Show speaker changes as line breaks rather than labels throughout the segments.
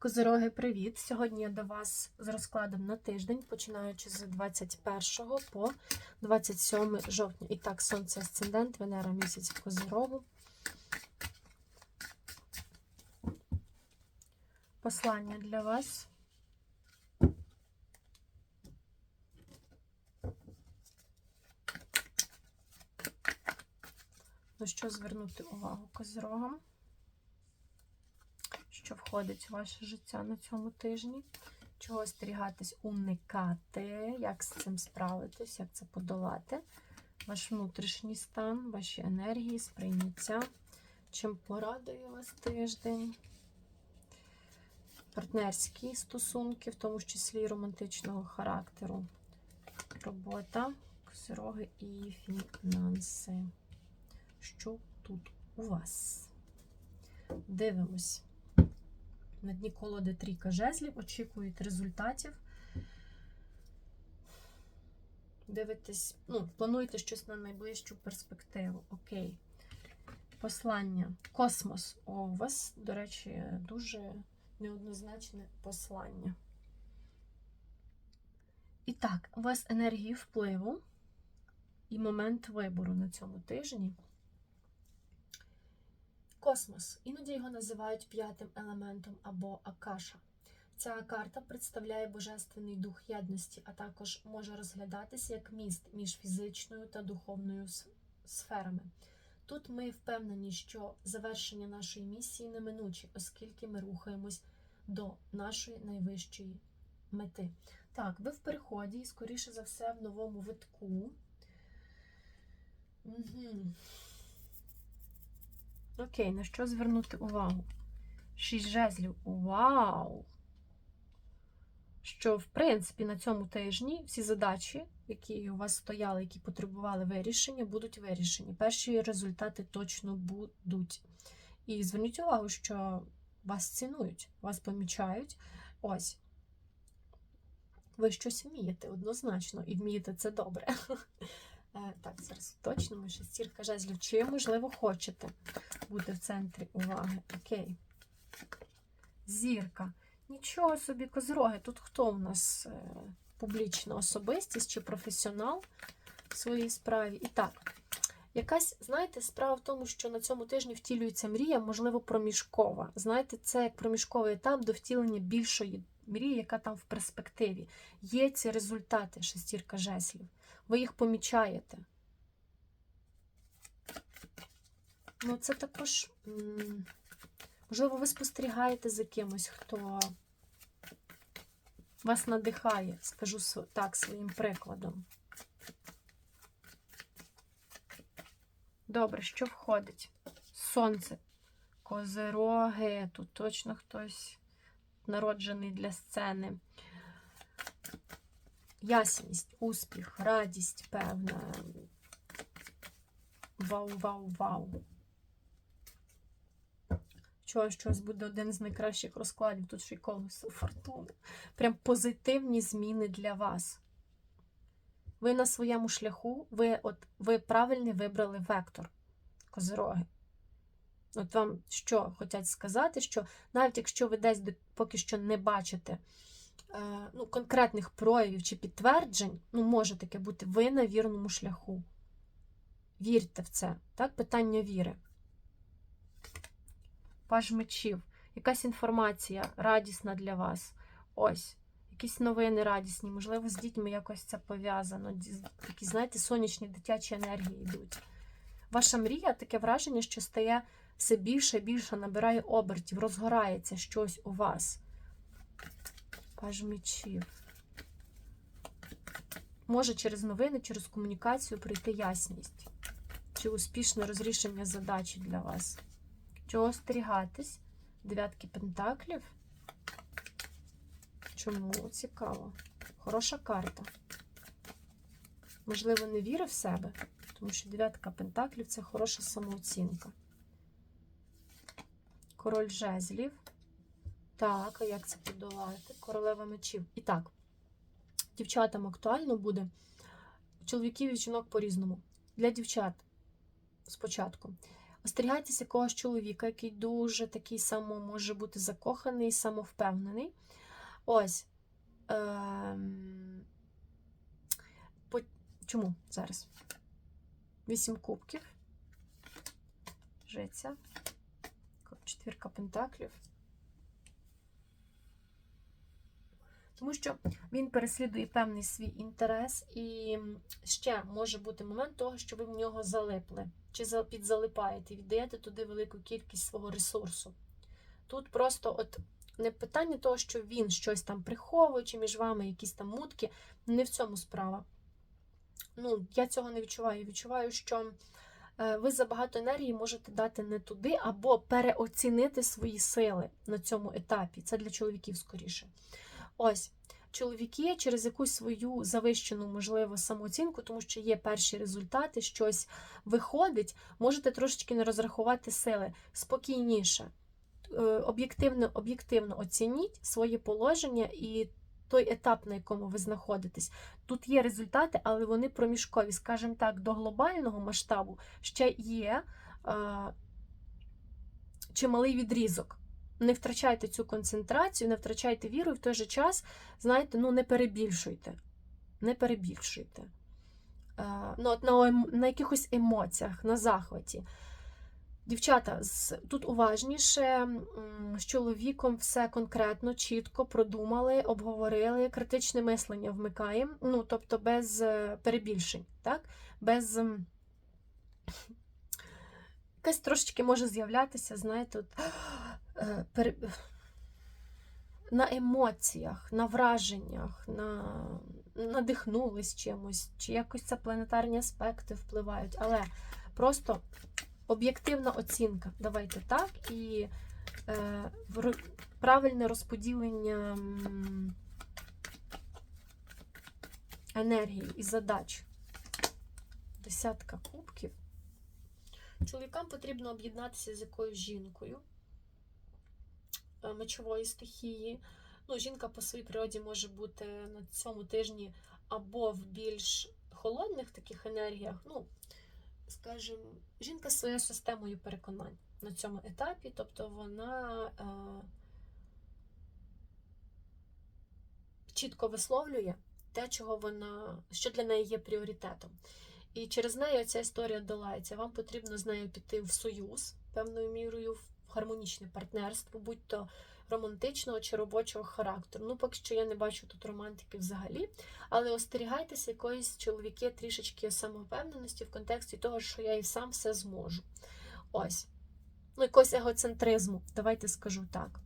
Козороги, привіт! Сьогодні я до вас з розкладом на тиждень, починаючи з 21 по 27 жовтня. І так, сонце асцендент, Венера місяць в Козорогу. Послання для вас. На що звернути увагу козорогам? Що входить в ваше життя на цьому тижні, чого остерігатись, уникати, як з цим справитись, як це подолати, ваш внутрішній стан, ваші енергії, сприйняття, чим порадує вас тиждень, партнерські стосунки, в тому числі романтичного характеру, робота, козироги і фінанси. Що тут у вас? Дивимось. На дні колоди трійка жезлів, очікують результатів. Дивитесь, ну, плануєте щось на найближчу перспективу. Окей. Послання. Космос. О, у вас, до речі, дуже неоднозначне послання. І так, у вас енергії впливу і момент вибору на цьому тижні. Космос. Іноді його називають п'ятим елементом або Акаша. Ця карта представляє божественний дух єдності, а також може розглядатися як міст між фізичною та духовною сферами. Тут ми впевнені, що завершення нашої місії неминуче, оскільки ми рухаємось до нашої найвищої мети. Так, ви в переході, скоріше за все, в новому витку. Угу. Окей, на що звернути увагу? Шість жезлів. Вау! Що, в принципі, на цьому тижні всі задачі, які у вас стояли, які потребували вирішення, будуть вирішені. Перші результати точно будуть. І зверніть увагу, що вас цінують, вас помічають. Ось. Ви щось вмієте однозначно, і вмієте це добре. Е, так, зараз уточнимо, шестірка жезлів. Чи, можливо, хочете бути в центрі уваги? Окей. Зірка. Нічого собі, козроги. Тут хто в нас е, публічна особистість чи професіонал в своїй справі? І так, якась, знаєте, справа в тому, що на цьому тижні втілюється мрія, можливо, проміжкова. Знаєте, це як проміжковий етап до втілення більшої мрії, яка там в перспективі. Є ці результати, шестірка жеслів. Ви їх помічаєте. Ну, це також, можливо, ви спостерігаєте за кимось, хто вас надихає, скажу так, своїм прикладом. Добре, що входить? Сонце, козероги, тут точно хтось народжений для сцени. Ясність, успіх, радість, певна. Вау-вау-вау. Чого щось буде один з найкращих розкладів, тут ще й колесо фортуни. Прям позитивні зміни для вас. Ви на своєму шляху, ви от, ви правильний вибрали вектор козироги. От вам що хочуть сказати, що навіть якщо ви десь поки що не бачите е, ну, конкретних проявів чи підтверджень, ну, може таке бути, ви на вірному шляху. Вірте в це. Так? Питання віри. Паж мечів. Якась інформація радісна для вас. Ось. Якісь новини радісні, можливо, з дітьми якось це пов'язано. Такі, знаєте, сонячні дитячі енергії йдуть. Ваша мрія таке враження, що стає все більше і більше набирає обертів, розгорається щось у вас. Паж мечів. Може через новини, через комунікацію прийти ясність. Чи успішне розрішення задачі для вас. Чого остерігатись? Дев'ятки пентаклів. Чому? Цікаво. Хороша карта. Можливо, не віри в себе, тому що дев'ятка пентаклів це хороша самооцінка. Король жезлів. Так, а як це подолати? Королева мечів. І так, дівчатам актуально буде. Чоловіків і жінок по-різному. Для дівчат спочатку. Остерігайтеся якогось чоловіка, який дуже такий само може бути закоханий, самовпевнений. Ось. Ем... По... Чому зараз? Вісім кубків. Жиця. Четвірка пентаклів. Тому що він переслідує певний свій інтерес, і ще може бути момент того, що ви в нього залипли, чи підзалипаєте, віддаєте туди велику кількість свого ресурсу. Тут просто от не питання того, що він щось там приховує, чи між вами якісь там мутки, не в цьому справа. Ну, я цього не відчуваю. Відчуваю, що ви забагато енергії можете дати не туди, або переоцінити свої сили на цьому етапі. Це для чоловіків скоріше. Ось. Чоловіки через якусь свою завищену, можливо, самооцінку, тому що є перші результати, щось виходить, можете трошечки не розрахувати сили спокійніше. Е, Об'єктивно, об'єктивно оцініть своє положення і той етап, на якому ви знаходитесь. Тут є результати, але вони проміжкові, скажімо так, до глобального масштабу ще є е, чималий відрізок. Не втрачайте цю концентрацію, не втрачайте віру, і в той же час, знаєте, ну не перебільшуйте. Не перебільшуйте. Е, ну, от на, на якихось емоціях, на захваті. Дівчата, тут уважніше з чоловіком все конкретно, чітко продумали, обговорили, критичне мислення вмикаємо, ну, тобто без е, перебільшень, так? без. Якась трошечки може з'являтися, знаєте, от, е, пере- на емоціях, на враженнях, на надихнулись чимось, чи якось це планетарні аспекти впливають, але просто об'єктивна оцінка. Давайте так. І е, правильне розподілення енергії і задач. Десятка кубків. Чоловікам потрібно об'єднатися з якоюсь жінкою е, мечової стихії. Ну, жінка по своїй природі може бути на цьому тижні або в більш холодних таких енергіях, ну, скажімо, жінка своєю системою переконань на цьому етапі, тобто вона е, чітко висловлює те, чого вона, що для неї є пріоритетом. І через неї ця історія долається. Вам потрібно з нею піти в союз певною мірою, в гармонічне партнерство, будь то романтичного чи робочого характеру. Ну, поки що я не бачу тут романтики взагалі, але остерігайтеся якоїсь чоловіки трішечки самовпевненості в контексті того, що я і сам все зможу. Ось. Ну, якогось егоцентризму, давайте скажу так.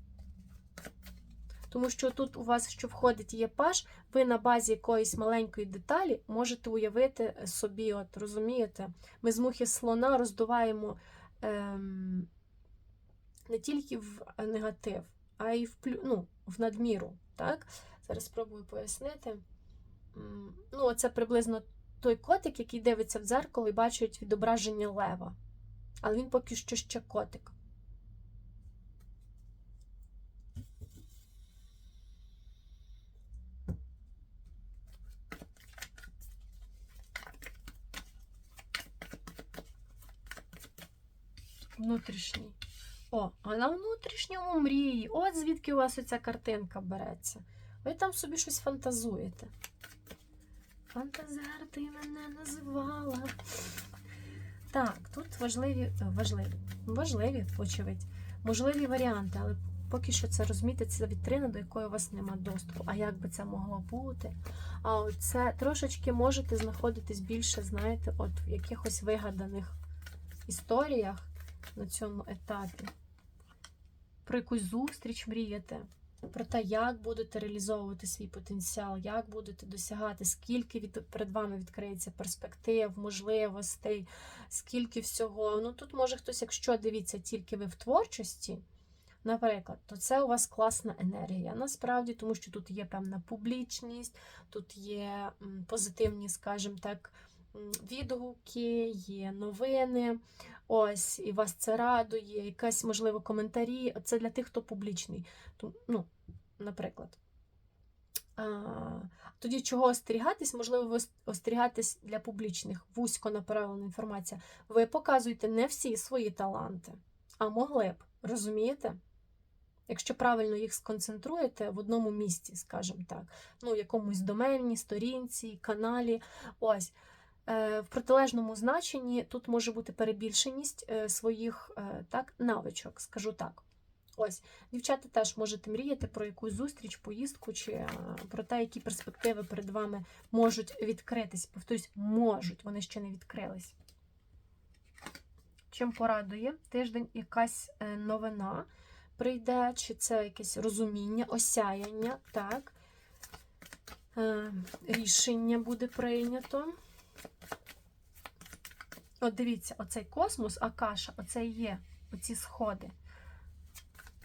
Тому що тут у вас, що входить є паш, ви на базі якоїсь маленької деталі можете уявити собі, от розумієте, ми з мухи слона роздуваємо ем, не тільки в негатив, а й в, ну, в надміру. Так? Зараз спробую пояснити. Ну, це приблизно той котик, який дивиться в дзеркало і бачить відображення лева. Але він поки що ще котик. Внутрішній. О, а на внутрішньому мрії. От звідки у вас оця картинка береться. Ви там собі щось фантазуєте. Фантазер, ти мене називала. Так, тут важливі, е, важливі, важливі, очевидь, можливі варіанти, але поки що це розумієте, це вітрина, до якої у вас нема доступу. А як би це могло бути? А от це трошечки можете знаходитись більше, знаєте, от в якихось вигаданих історіях на цьому етапі. Про якусь зустріч мрієте, про те, як будете реалізовувати свій потенціал, як будете досягати, скільки від, перед вами відкриється перспектив, можливостей, скільки всього. Ну тут може хтось, якщо дивіться тільки ви в творчості, наприклад, то це у вас класна енергія. Насправді, тому що тут є певна публічність, тут є позитивні, скажімо так, відгуки, є новини. Ось, і вас це радує, якась, можливо, коментарі. Це для тих, хто публічний. Ну, наприклад. Тоді чого остерігатись? Можливо, ви остерігатись для публічних, вузько направлена інформація. Ви показуєте не всі свої таланти, а могли б, розумієте? Якщо правильно їх сконцентруєте в одному місці, скажімо так, ну, якомусь домені, сторінці, каналі. Ось. Е, В протилежному значенні тут може бути перебільшеність е, своїх е, так, навичок, скажу так. Ось, дівчата теж можете мріяти про якусь зустріч, поїздку чи про те, які перспективи перед вами можуть відкритись. Повторюсь, можуть, вони ще не відкрились. Чим порадує тиждень якась новина прийде, чи це якесь розуміння, осяяння, так, рішення буде прийнято. От дивіться, оцей космос, Акаша, оце є оці сходи.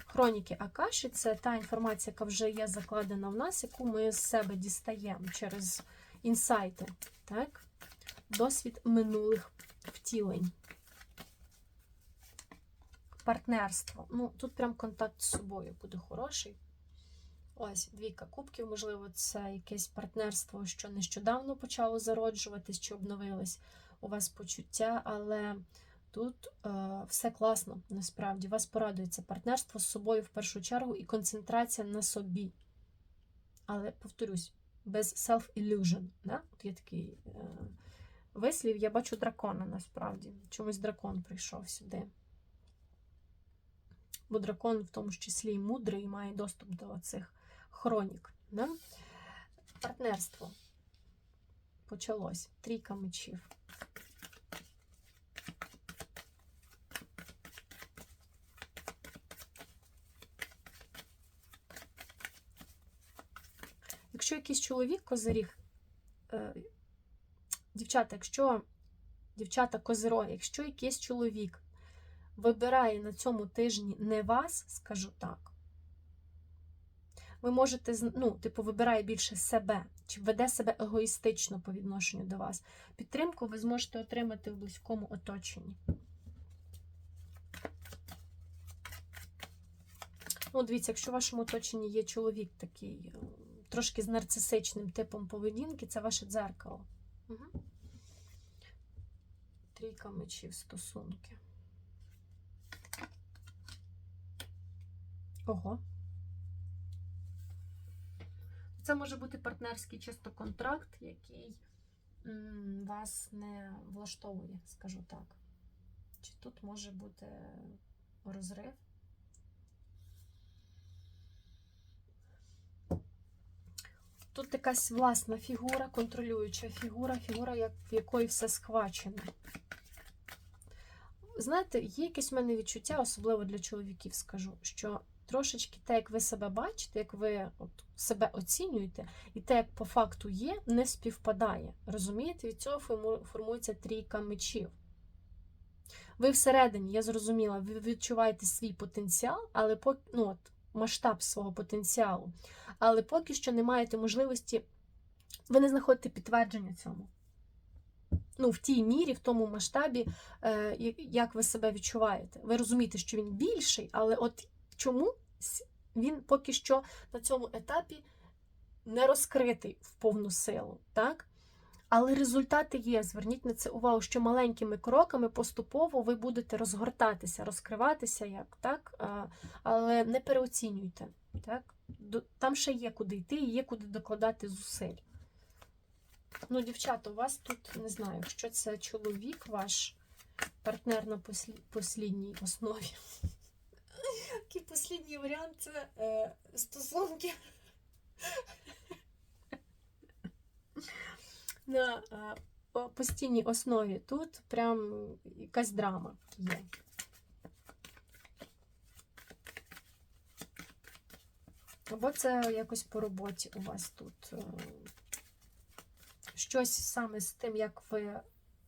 Хроніки Акаші це та інформація, яка вже є закладена в нас, яку ми з себе дістаємо через інсайти, так? досвід минулих втілень. Партнерство. Ну, тут прям контакт з собою буде хороший. Ось, двійка кубків, можливо, це якесь партнерство, що нещодавно почало зароджуватись чи обновилось у вас почуття, але тут е, все класно, насправді. Вас порадується партнерство з собою в першу чергу і концентрація на собі. Але, повторюсь, без self-illusion. Да? От є такий е, вислів, я бачу дракона насправді. Чомусь дракон прийшов сюди. Бо дракон в тому числі і мудрий і має доступ до цих хронік. Да? Партнерство почалось. Трійка мечів. Якщо якийсь чоловік козиріг, е, дівчата, якщо дівчата козироги, якщо якийсь чоловік вибирає на цьому тижні не вас, скажу так, ви можете, ну, типу, вибирає більше себе, чи веде себе егоїстично по відношенню до вас. Підтримку ви зможете отримати в близькому оточенні. Ну, дивіться, якщо в вашому оточенні є чоловік такий, е, трошки з нарцисичним типом поведінки, це ваше дзеркало. Угу. Трійка мечів стосунки. Ого. Це може бути партнерський чисто контракт, який вас не влаштовує, скажу так. Чи тут може бути розрив? Тут якась власна фігура, контролююча фігура, фігура, в якої все схвачено. Знаєте, є якесь в мене відчуття, особливо для чоловіків скажу, що трошечки те, як ви себе бачите, як ви от себе оцінюєте, і те, як по факту є, не співпадає. Розумієте, від цього формується трійка мечів. Ви всередині, я зрозуміла, ви відчуваєте свій потенціал, але по, ну, от, масштаб свого потенціалу, але поки що не маєте можливості, ви не знаходите підтвердження цьому. Ну, в тій мірі, в тому масштабі, е, як ви себе відчуваєте. Ви розумієте, що він більший, але от чому він поки що на цьому етапі не розкритий в повну силу, так? Але результати є. Зверніть на це увагу, що маленькими кроками поступово ви будете розгортатися, розкриватися, як так, але не переоцінюйте. Так? Там ще є куди йти і є куди докладати зусиль. Ну, дівчата, у вас тут не знаю, якщо це чоловік ваш партнер на послідній основі. Який послідній варіант це е, стосунки на е, постійній основі. Тут прям якась драма є. Або це якось по роботі у вас тут. е, Щось саме з тим, як ви.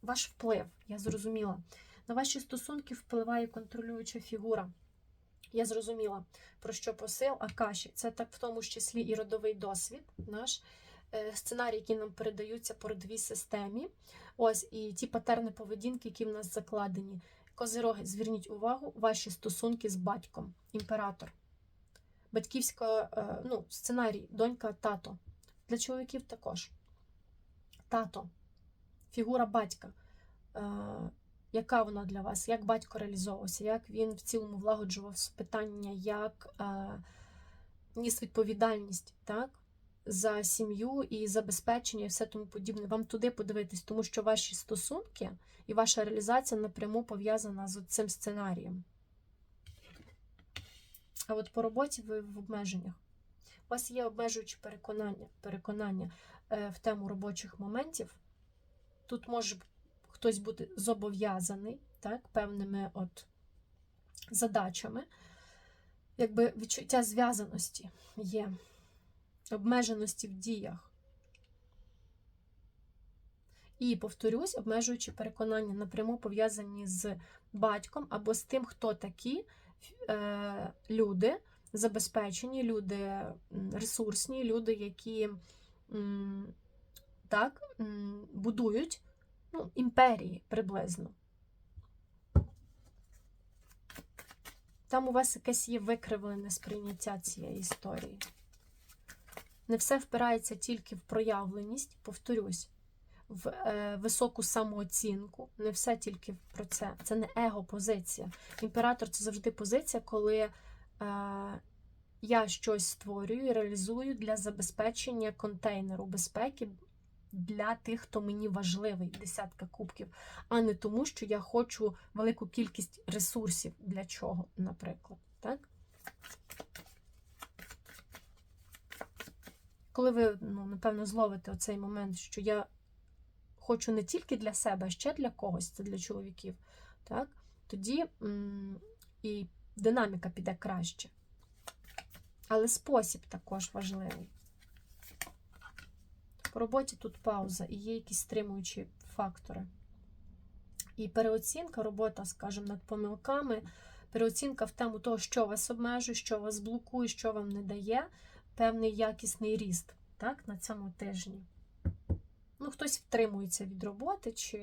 Ваш вплив, я зрозуміла. На ваші стосунки впливає контролююча фігура. Я зрозуміла, про що посил Акаші. Це так в тому ж числі і родовий досвід, наш е, сценарій, які нам передаються по родовій системі. Ось і ті патерни поведінки, які в нас закладені. Козироги, зверніть увагу, ваші стосунки з батьком, імператор. Батьківська, е, ну, сценарій, донька, тато. Для чоловіків також. Тато, фігура батька. Яка вона для вас? Як батько реалізовувався, як він в цілому влагоджував питання, як е, ніс відповідальність так, за сім'ю і забезпечення, і все тому подібне. Вам туди подивитись, тому що ваші стосунки і ваша реалізація напряму пов'язана з цим сценарієм. А от по роботі ви в обмеженнях. У вас є обмежуючі переконання, переконання е, в тему робочих моментів. Тут може хтось бути зобов'язаний так, певними от задачами. Якби відчуття зв'язаності є, обмеженості в діях. І, повторюсь, обмежуючи переконання напряму пов'язані з батьком або з тим, хто такі е, люди, забезпечені, люди ресурсні, люди, які так, будують ну, імперії приблизно. Там у вас якесь є викривлене сприйняття цієї історії. Не все впирається тільки в проявленість, повторюсь, в е, високу самооцінку. Не все тільки про це. Це не его-позиція. Імператор це завжди позиція, коли е, я щось створюю і реалізую для забезпечення контейнеру безпеки для тих, хто мені важливий, десятка кубків, а не тому, що я хочу велику кількість ресурсів для чого, наприклад. Так? Коли ви, ну, напевно, зловите оцей момент, що я хочу не тільки для себе, а ще для когось, це для чоловіків, так? тоді і динаміка піде краще. Але спосіб також важливий. По роботі тут пауза і є якісь стримуючі фактори. І переоцінка, робота, скажімо, над помилками, переоцінка в тему того, що вас обмежує, що вас блокує, що вам не дає певний якісний ріст так, на цьому тижні. Ну, хтось втримується від роботи, чи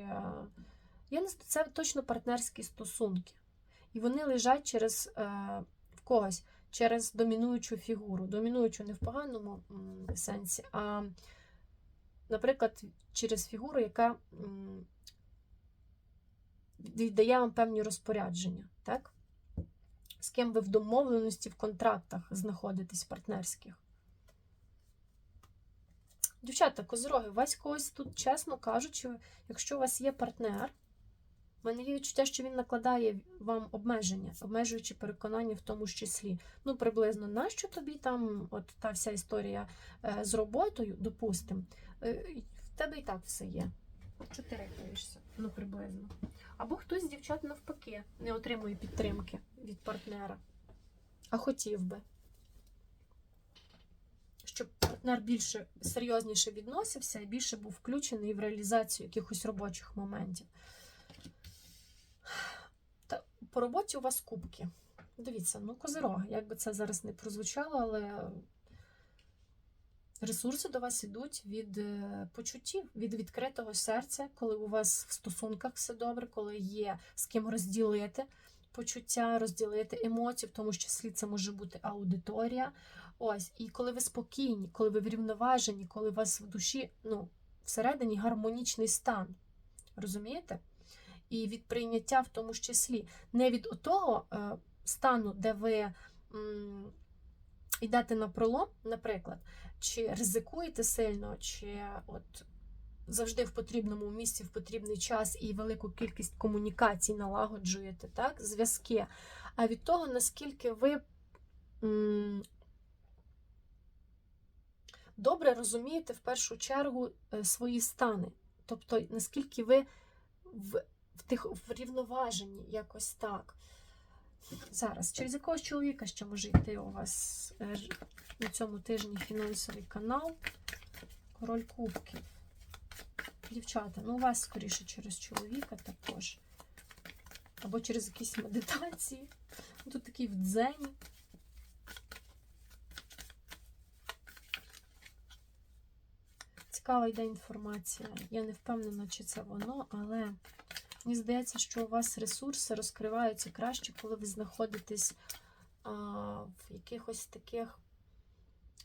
я не це точно партнерські стосунки. І вони лежать через е, в когось через домінуючу фігуру. Домінуючу не в поганому сенсі, а наприклад, через фігуру, яка віддає вам певні розпорядження, так? З ким ви в домовленості, в контрактах знаходитесь партнерських. Дівчата, козороги, у вас когось тут, чесно кажучи, якщо у вас є партнер, в мене є відчуття, що він накладає вам обмеження, обмежуючи переконання в тому числі. Ну, приблизно, нащо тобі там от та вся історія е, з роботою, допустимо, е, в тебе і так все є. Чого ти рехаєшся? Ну, приблизно. Або хтось з дівчат навпаки не отримує підтримки від партнера, а хотів би. Щоб партнер більше серйозніше відносився і більше був включений в реалізацію якихось робочих моментів. По роботі у вас кубки. Дивіться, ну, козироги, як би це зараз не прозвучало, але ресурси до вас йдуть від е, почуттів, від відкритого серця, коли у вас в стосунках все добре, коли є з ким розділити почуття, розділити емоції, в тому числі це може бути аудиторія. Ось, і коли ви спокійні, коли ви врівноважені, коли у вас в душі, ну, всередині гармонічний стан. Розумієте? І від прийняття в тому числі. Не від того е, стану, де ви йдете на пролом, наприклад, чи ризикуєте сильно, чи от завжди в потрібному місці, в потрібний час і велику кількість комунікацій налагоджуєте, так, зв'язки. А від того, наскільки ви добре розумієте в першу чергу е, свої стани. Тобто, наскільки ви в тих врівноваженні якось так. Зараз, через якогось чоловіка ще може йти у вас е, на цьому тижні фінансовий канал. Король Кубків. Дівчата, ну у вас скоріше через чоловіка також. Або через якісь медитації. Тут такий в дзені. Цікава йде інформація. Я не впевнена, чи це воно, але мені здається, що у вас ресурси розкриваються краще, коли ви знаходитесь а, в якихось таких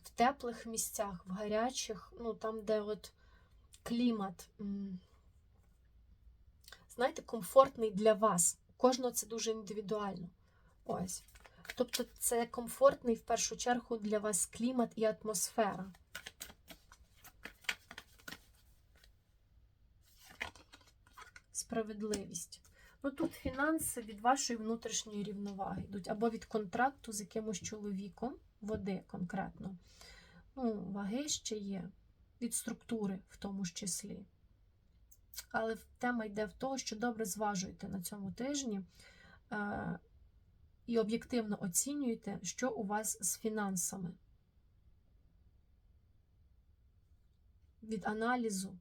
в теплих місцях, в гарячих, ну там, де от клімат, знаєте, комфортний для вас. У кожного це дуже індивідуально. Ось. Тобто це комфортний в першу чергу для вас клімат і атмосфера. Справедливість. Ну тут фінанси від вашої внутрішньої рівноваги йдуть, або від контракту з якимось чоловіком, води конкретно. Ну, ваги ще є, від структури в тому ж числі. Але тема йде в того, що добре зважуєте на цьому тижні е, і об'єктивно оцінюєте, що у вас з фінансами. Від аналізу.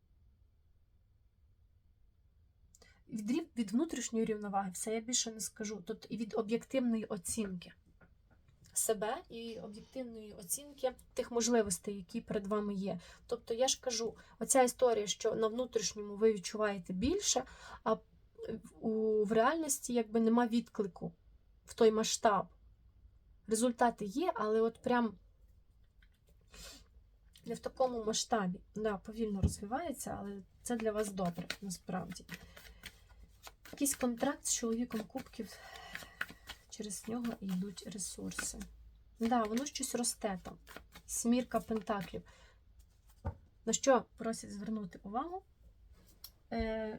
Від, від внутрішньої рівноваги, все я більше не скажу. Тобто і від об'єктивної оцінки себе і об'єктивної оцінки тих можливостей, які перед вами є. Тобто, я ж кажу, оця історія, що на внутрішньому ви відчуваєте більше, а у, в реальності якби нема відклику в той масштаб. Результати є, але от прям не в такому масштабі. Да, повільно розвивається, але це для вас добре, насправді. Якийсь контракт з чоловіком кубків, через нього йдуть ресурси. Да, воно щось росте там. Смірка пентаклів. На що просять звернути увагу? Е,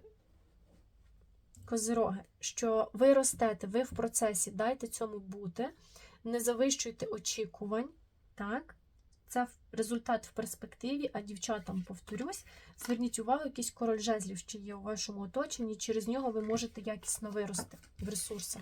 Козироги, що ви ростете, ви в процесі, дайте цьому бути, не завищуйте очікувань, так? Це результат в перспективі, а дівчатам, повторюсь, зверніть увагу, якийсь король жезлів ще є у вашому оточенні, через нього ви можете якісно вирости в ресурсах.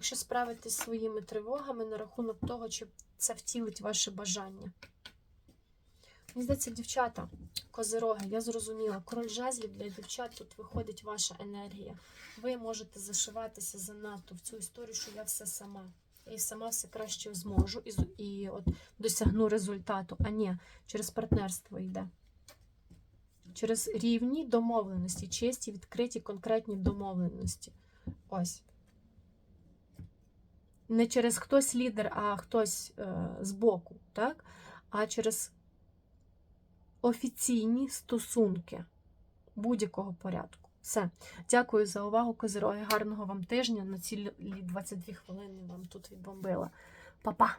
Якщо справитесь зі своїми тривогами на рахунок того, чи це втілить ваше бажання. Мені здається, дівчата, козироги, я зрозуміла, король жезлів для дівчат тут виходить ваша енергія. Ви можете зашиватися занадто в цю історію, що я все сама. І сама все краще зможу і, і от досягну результату. А ні, через партнерство йде. Через рівні домовленості, честі, відкриті, конкретні домовленості. Ось не через хтось лідер, а хтось з збоку, так? а через офіційні стосунки будь-якого порядку. Все. Дякую за увагу, козироги. Гарного вам тижня. На цілі 22 хвилини вам тут відбомбила. Па-па!